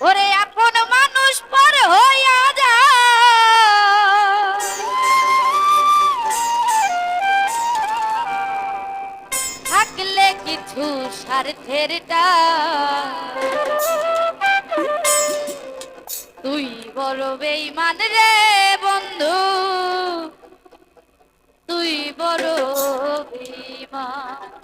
ওরে আপন মানুষ পর হইয়া যা থাকলে কিছু স্বার্থের তুই বড় বেইমান রে বন্ধু। তুই বড় বেইমান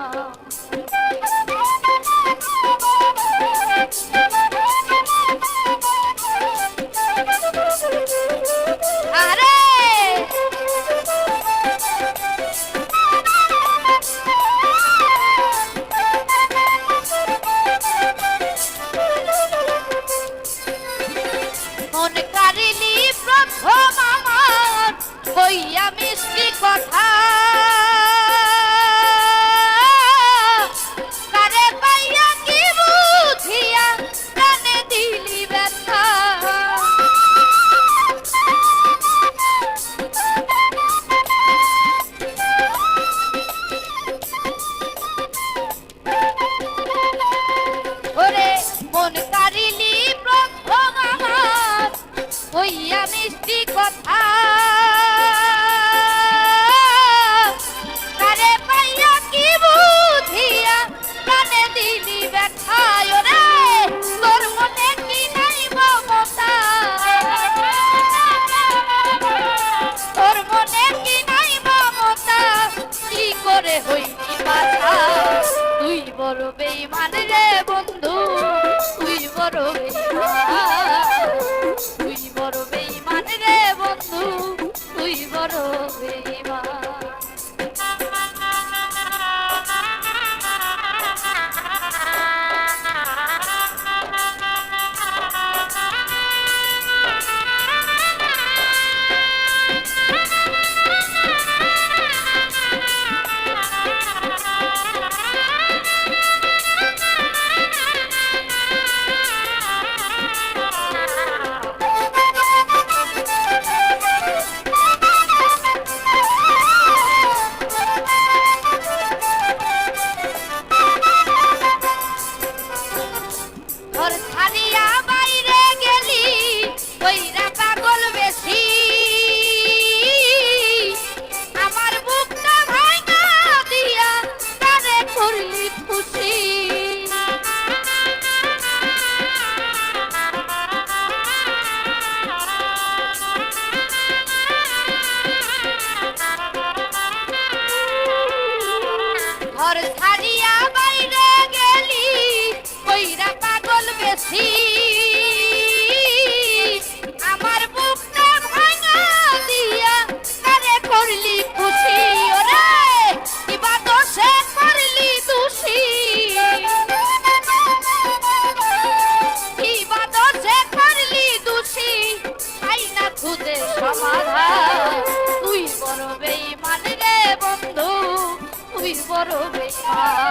কইয়া মিষ্টি কথা। solo ve. hard as. করবে সা